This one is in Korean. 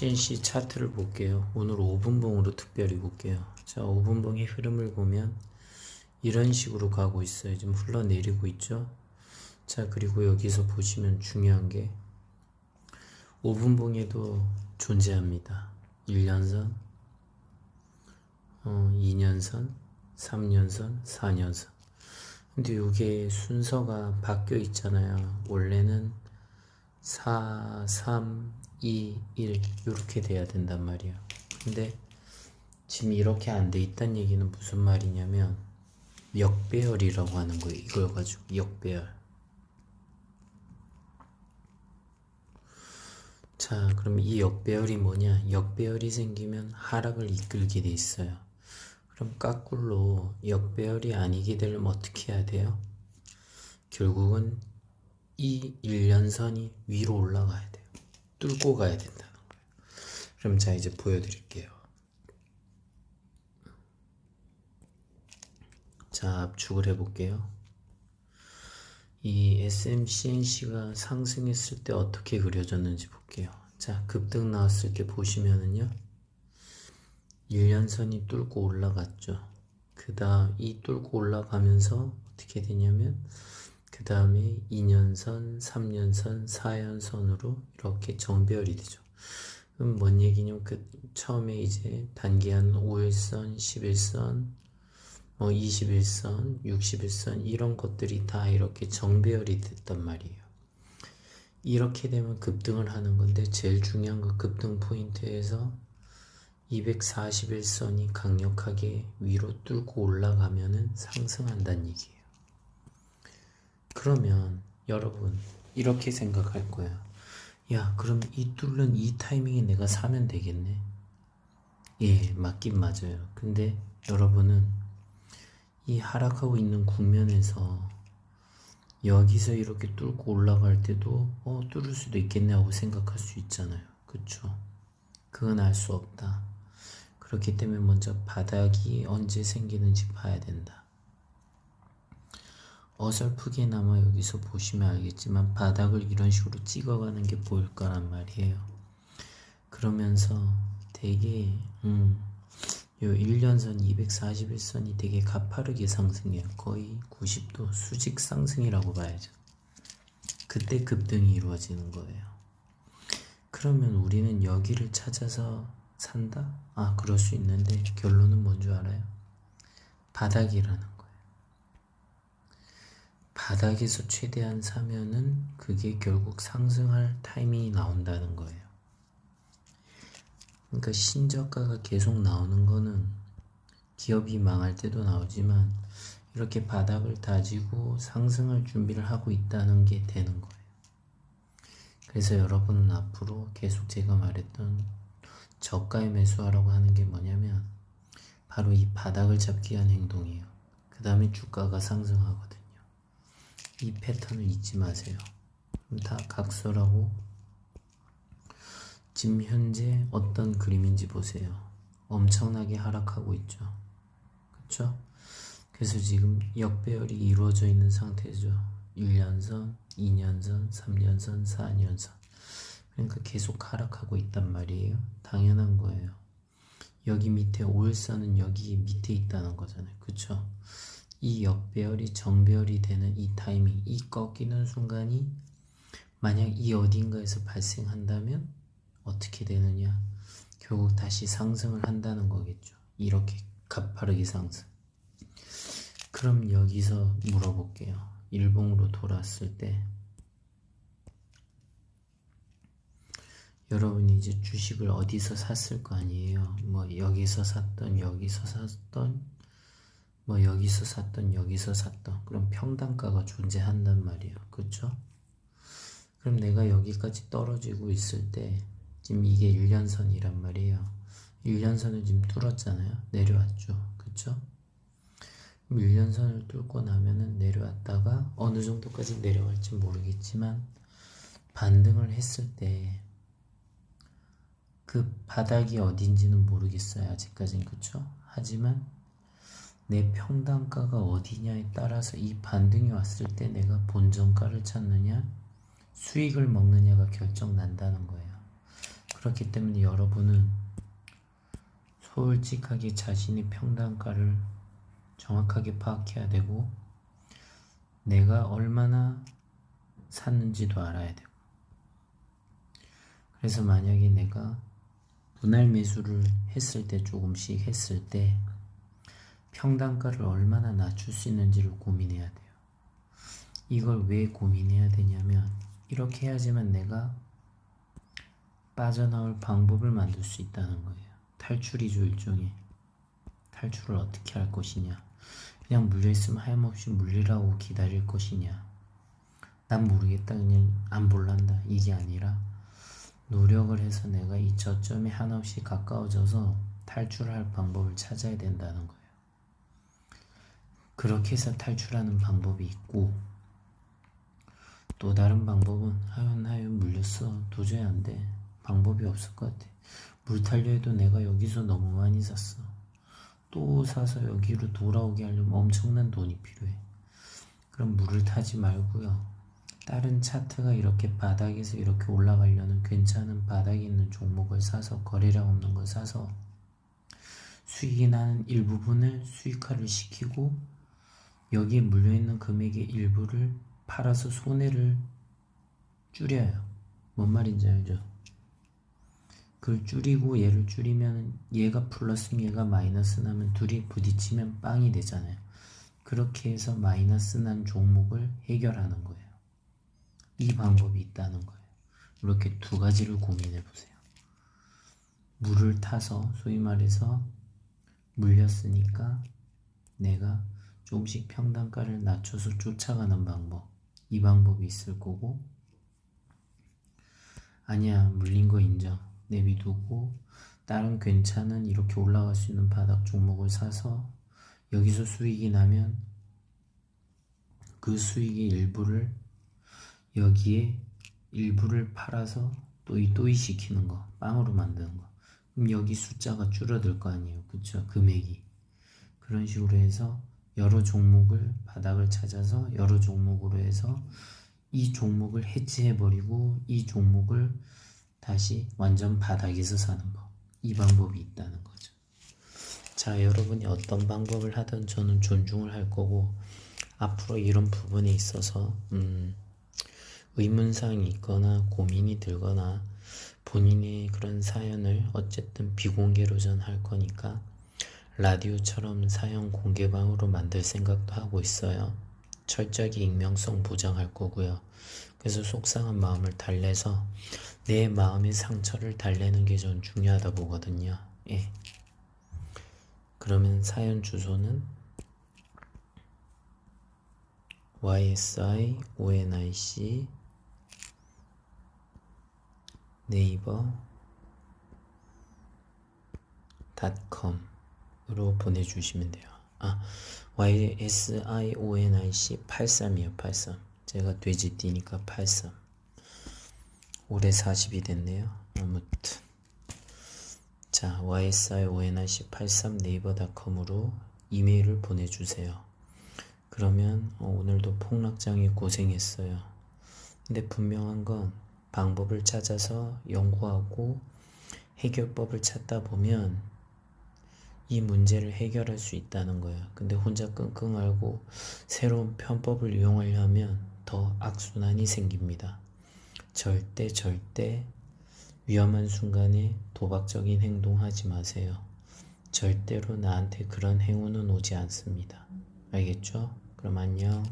CNC 차트를 볼게요. 오늘 5분봉으로 특별히 볼게요. 자, 5분봉의 흐름을 보면 이런 식으로 가고 있어요. 지금 흘러내리고 있죠. 자, 그리고 여기서 보시면 중요한 게 5분봉에도 존재합니다. 1년선, 어, 2년선, 3년선, 4년선. 근데 이게 순서가 바뀌어 있잖아요. 원래는 4, 3, 2, 1 이렇게 돼야 된단 말이야. 근데 지금 이렇게 안 돼 있다는 얘기는 무슨 말이냐면 역배열이라고 하는 거예요. 이걸 가지고 역배열. 자, 그럼 이 역배열이 뭐냐? 역배열이 생기면 하락을 이끌게 돼 있어요. 그럼 까꿀로 역배열이 아니게 되려면 어떻게 해야 돼요? 결국은 이 일련선이 위로 올라가야 돼요. 뚫고 가야 된다는 거예요. 그럼 자 이제 보여드릴게요. 자 압축을 해볼게요. 이 SMCNC가 상승했을 때 어떻게 그려졌는지 볼게요. 자 급등 나왔을 때 보시면은요. 1년선이 뚫고 올라갔죠. 그 다음 이 뚫고 올라가면서 어떻게 되냐면 그 다음에 2년선, 3년선, 4년선으로 이렇게 정배열이 되죠. 그럼 뭔 얘기냐면 그 처음에 이제 단기한 5일선, 11선, 뭐 21선, 61선 이런 것들이 다 이렇게 정배열이 됐단 말이에요. 이렇게 되면 급등을 하는 건데 제일 중요한 건 급등 포인트에서 241선이 강력하게 위로 뚫고 올라가면은 상승한다는 얘기예요. 그러면 여러분 이렇게 생각할 거야. 야, 그럼 이 뚫는 이 타이밍에 내가 사면 되겠네. 예, 맞긴 맞아요. 근데 여러분은 이 하락하고 있는 국면에서 여기서 이렇게 뚫고 올라갈 때도 어 뚫을 수도 있겠네 하고 생각할 수 있잖아요. 그쵸? 그건 알 수 없다. 그렇기 때문에 먼저 바닥이 언제 생기는지 봐야 된다. 어설프게나마 여기서 보시면 알겠지만 바닥을 이런 식으로 찍어가는 게 보일 거란 말이에요. 그러면서 되게 음, 요 1년선 241선이 되게 가파르게 상승해요. 거의 90도 수직 상승이라고 봐야죠. 그때 급등이 이루어지는 거예요. 그러면 우리는 여기를 찾아서 산다? 아, 그럴 수 있는데 결론은 뭔 줄 알아요? 바닥이라는 거예요. 바닥에서 최대한 사면은 그게 결국 상승할 타이밍이 나온다는 거예요. 그러니까 신저가가 계속 나오는 거는 기업이 망할 때도 나오지만 이렇게 바닥을 다지고 상승할 준비를 하고 있다는 게 되는 거예요. 그래서 여러분은 앞으로 계속 제가 말했던 저가에 매수하라고 하는 게 뭐냐면 바로 이 바닥을 잡기 위한 행동이에요. 그 다음에 주가가 상승하거든요. 이 패턴을 잊지 마세요. 그럼 다 각설하고 지금 현재 어떤 그림인지 보세요. 엄청나게 하락하고 있죠. 그쵸? 그래서 지금 역배열이 이루어져 있는 상태죠. 1년선, 2년선, 3년선, 4년선. 그러니까 계속 하락하고 있단 말이에요. 당연한 거예요. 여기 밑에 5일선은 여기 밑에 있다는 거잖아요. 그쵸? 이 역배열이 정배열이 되는 이 타이밍, 이 꺾이는 순간이 만약 이 어딘가에서 발생한다면 어떻게 되느냐? 결국 다시 상승을 한다는 거겠죠. 이렇게 가파르게 상승. 그럼 여기서 물어볼게요. 일봉으로 돌아왔을 때 여러분이 이제 주식을 어디서 샀을 거 아니에요. 뭐 여기서 샀던 여기서 샀던 뭐 여기서 샀던 여기서 샀던 그럼 평단가가 존재한단 말이에요. 그렇죠? 그럼 내가 여기까지 떨어지고 있을 때 지금 이게 1년선이란 말이에요. 1년선을 지금 뚫었잖아요. 내려왔죠. 그렇죠? 1년선을 뚫고 나면은 내려왔다가 어느 정도까지 내려갈지 모르겠지만 반등을 했을 때 그 바닥이 어딘지는 모르겠어요. 아직까지는 그쵸? 하지만 내 평단가가 어디냐에 따라서 이 반등이 왔을 때 내가 본전가를 찾느냐 수익을 먹느냐가 결정 난다는 거예요. 그렇기 때문에 여러분은 솔직하게 자신의 평단가를 정확하게 파악해야 되고 내가 얼마나 샀는지도 알아야 되고 그래서 만약에 내가 분할 매수를 했을 때 조금씩 했을 때 평단가를 얼마나 낮출 수 있는지를 고민해야 돼요. 이걸 왜 고민해야 되냐면 이렇게 해야지만 내가 빠져나올 방법을 만들 수 있다는 거예요. 탈출이죠 일종의 탈출을 어떻게 할 것이냐 그냥 물려있으면 하염없이 물리라고 기다릴 것이냐 난 모르겠다 그냥 안 볼란다 이게 아니라 노력을 해서 내가 이 저점에 한없이 가까워져서 탈출할 방법을 찾아야 된다는 거예요. 그렇게 해서 탈출하는 방법이 있고 또 다른 방법은 하연 하연 물렸어 도저히 안 돼. 방법이 없을 것 같아. 물 탈려 해도 내가 여기서 너무 많이 샀어. 또 사서 여기로 돌아오게 하려면 엄청난 돈이 필요해. 그럼 물을 타지 말고요. 다른 차트가 이렇게 바닥에서 이렇게 올라가려는 괜찮은 바닥에 있는 종목을 사서 거래량 없는 걸 사서 수익이 나는 일부분을 수익화를 시키고 여기에 물려있는 금액의 일부를 팔아서 손해를 줄여요. 뭔 말인지 알죠? 그걸 줄이고 얘를 줄이면 얘가 플러스면 얘가 마이너스 나면 둘이 부딪히면 빵이 되잖아요. 그렇게 해서 마이너스 난 종목을 해결하는 거예요. 이 방법이 있다는 거예요. 이렇게 두 가지를 고민해 보세요. 물을 타서 소위 말해서 물렸으니까 내가 조금씩 평단가를 낮춰서 쫓아가는 방법. 이 방법이 있을 거고. 아니야 물린 거 인정. 내비두고 다른 괜찮은 이렇게 올라갈 수 있는 바닥 종목을 사서 여기서 수익이 나면 그 수익의 일부를 여기에 일부를 팔아서 또이 또이 시키는 거 빵으로 만드는 거. 그럼 여기 숫자가 줄어들 거 아니에요. 그쵸? 금액이. 그런 식으로 해서 여러 종목을 바닥을 찾아서 여러 종목으로 해서 이 종목을 해지해 버리고 이 종목을 다시 완전 바닥에서 사는 법. 이 방법이 있다는 거죠. 자, 여러분이 어떤 방법을 하든 저는 존중을 할 거고 앞으로 이런 부분에 있어서 음, 의문사항이 있거나 고민이 들거나 본인의 그런 사연을 어쨌든 비공개로 전할 거니까 라디오처럼 사연 공개방으로 만들 생각도 하고 있어요. 철저하게 익명성 보장할 거고요. 그래서 속상한 마음을 달래서 내 마음의 상처를 달래는 게 전 중요하다 보거든요. 예. 그러면 사연 주소는 ysi onic 네이버 닷컴 으로 보내주시면 돼요. 아, YSIONIC 83이요, 83. 제가 돼지띠니까 83. 올해 40이 됐네요. 아무튼. 자, YSIONIC 83 네이버닷컴으로 이메일을 보내주세요. 그러면 어, 오늘도 폭락장이 고생했어요. 근데 분명한 건 방법을 찾아서 연구하고 해결법을 찾다 보면 이 문제를 해결할 수 있다는 거야. 근데 혼자 끙끙 앓고 새로운 편법을 이용하려면 더 악순환이 생깁니다. 절대 절대 위험한 순간에 도박적인 행동하지 마세요. 절대로 나한테 그런 행운은 오지 않습니다. 알겠죠? 그럼 안녕.